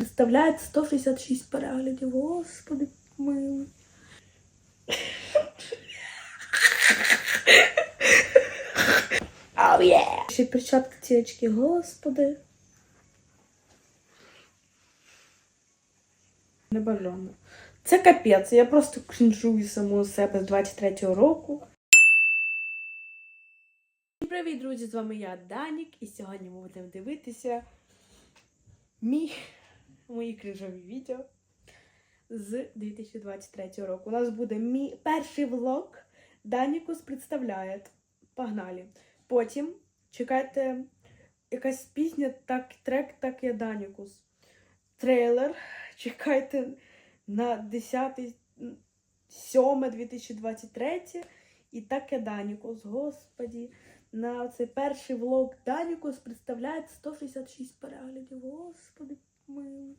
Представляє 166 переглядів. Господи, милий. Ау є! Ще перчатки ці очки, господи. Не бажано. Це капець, я просто крінжую саму себе з 23-го року. Привіт, друзі! З вами я, Данік, і сьогодні ми будемо дивитися мій, мої крінжові відео з 2023 року. У нас буде мій перший влог. Данікус представляє. Погнали. Потім чекайте якась пісня, так, трек, так я Данікус. Трейлер. Чекайте на 10 7 2023 і так я Данікус. Господі. На цей перший влог Данікус представляє 166 переглядів. Господи, милий.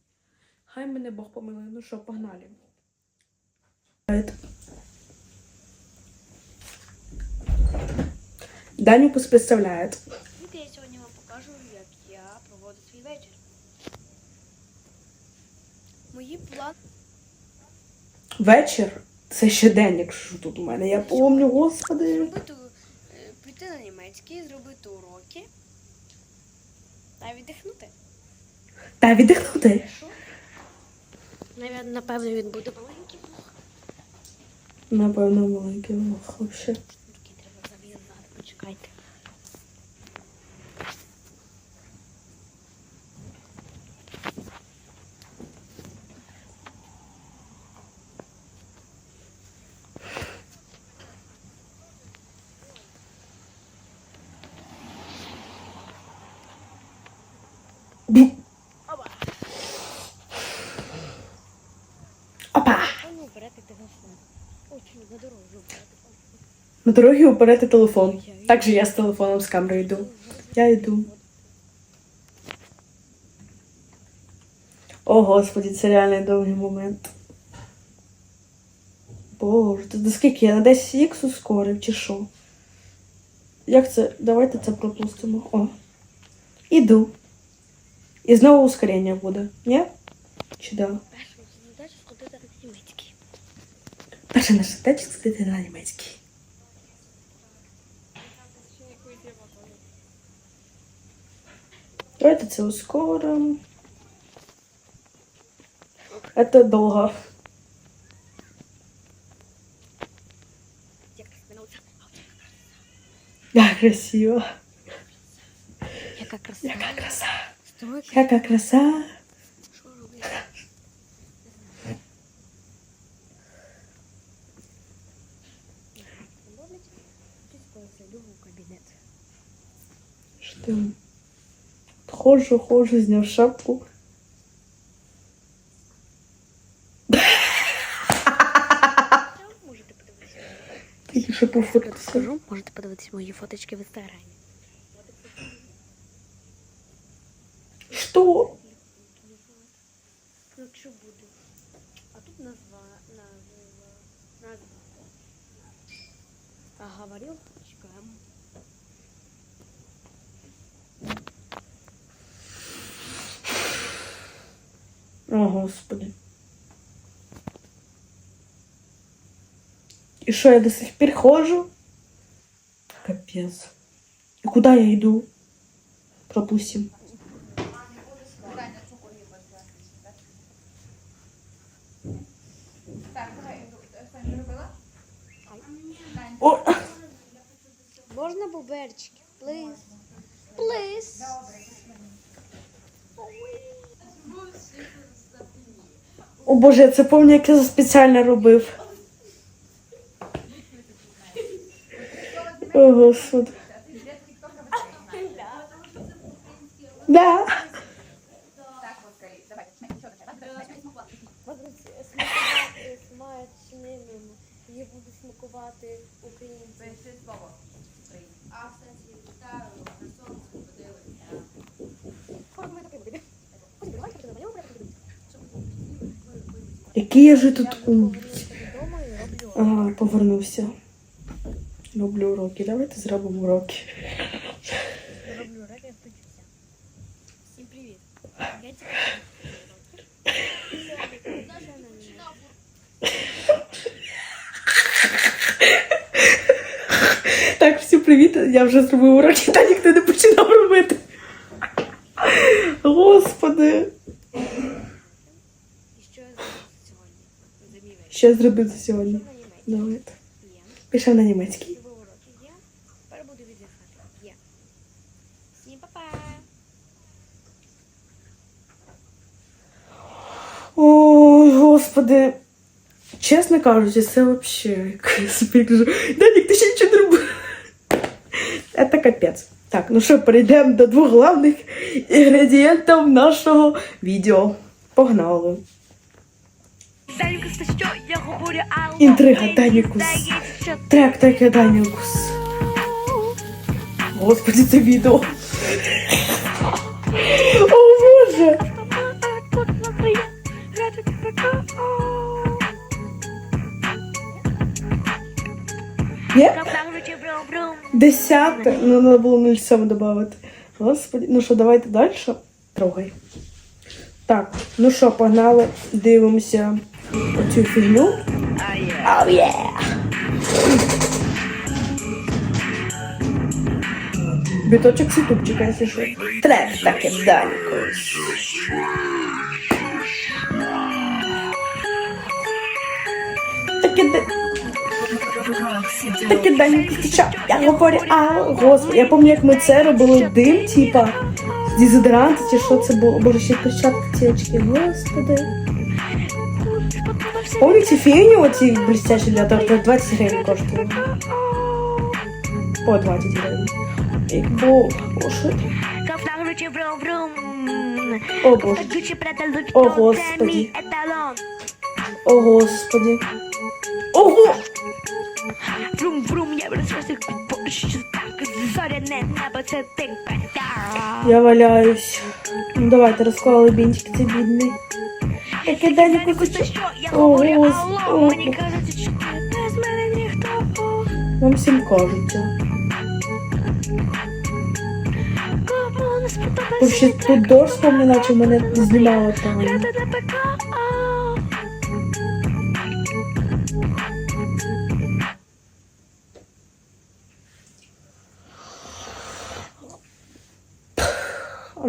Хай мене Бог помилує. Ну що, погнали. Данікус представляє. Давайте я сьогодні вам покажу, як я проводжу свій вечір. Мої плани Вечір. Це ще день, якщо тут у мене. Я помню, господи. зробити, е, піти на німецький, зробити уроки та віддихнути. Та віддихнути. Навіть, напевно, він буде маленький. Напевно, маленький вух. Взагалі. Почекайте. Опа! На дорогі оперети телефон. Так же я з телефоном з камерою йду. Я йду. О, господі, це реально довгий момент. Боже, ти до скільки я на 10 ікс ускорив, чи що? Як це? Давайте це пропустимо. О. Іду. І знову ускорення буде. Ні? Чи да? Перший наш текст сидити на німецькій. Давайте це ускоримо. А Это долго. Да, красиво. Я как краса. Я как краса. Я как краса. Чисто зайду в кабінет. Что? Хожу, хожу, зняв шапку. Можете подивитися. Тільки що пофоткався. Скажу, можете подивитися мої фоточки в інстаграмі. Що? Ну, що буде? А тут назва, назва, назва. А говорил? Чекаємо. О, господи. І що, я до сих пір ходжу? Капець. І куди я йду? Пропустим. О, Можна буберчики? Плиз. Плиз. о боже, я це пам'ятаю, як я це спеціально робив. О, господи. Да. Смакувати смачним. Я буду смакувати українцям. Який я же тут ум. Ага, повернувся. Роблю уроки. Давайте зробимо уроки. Роблю уроки, я включуся. Всім привіт. Я тільки привіт, я вже зробив уроки, та ніхто не починав робити. Господи. Що я зробив? За сьогодні? Давайте. Пішов на німецький. Всім. Ой, господи. Чесно кажучи, це взагалі якось я кажу, Данік, ти ще нічого не робив. Це капець. Так, ну що, перейдемо до двох головних інгредієнтів нашого відео. Погнали. Я Інтрига, Данікус. що Трек таке Данікус. Господи, це відео. О Боже! Є? Десяте. Ну, треба було 0,7 додати. Господи, ну що, давайте далі. Трогай. Так, ну що, погнали, дивимося оцю фігню. Oh, yeah. Біточок з ютубчика, якщо що. Трек таке Данікус. Таке. Таке Данікус, ти що? Я говорю, а, господи, я пам'ятаю, як ми це робили дим, типа, з дезодоранта, чи що це було, боже, ще перчатки ці очки, господи. Помните фігні оці блестящі для того, 20 гривень коштували? По 20 гривень. Як було? Капланочі. О, боже. О, Господи. О, господи. Ого! Брум-брум, я розпасив що так зоряне небо, це ти. Я валяюсь. Ну давайте розклали бінтик, це бідний. Таке Даніку Данікус, що я говорю, алло, мені о. що без мене ніхто. Вам всім кажеться. Вообще тут дощ помню, наче мене знімало там.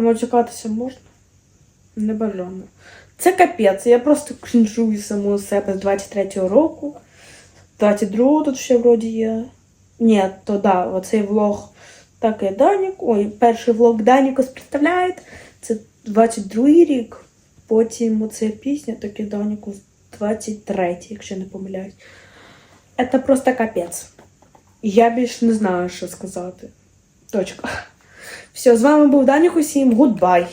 Матюкатися можна? Не бажано. Це капець. Я просто крінжую саму себе з 23-го року. 22-го тут ще вроді є. Ні, то да, оцей влог так і Данік. Ой, перший влог Данікос представляє. Це 22-й рік. Потім оця пісня таки Данікус 23-й, якщо не помиляюсь. Це просто капець. Я більш не знаю, що сказати. Точка. Все, з вами був Данік Хусім. Гудбай.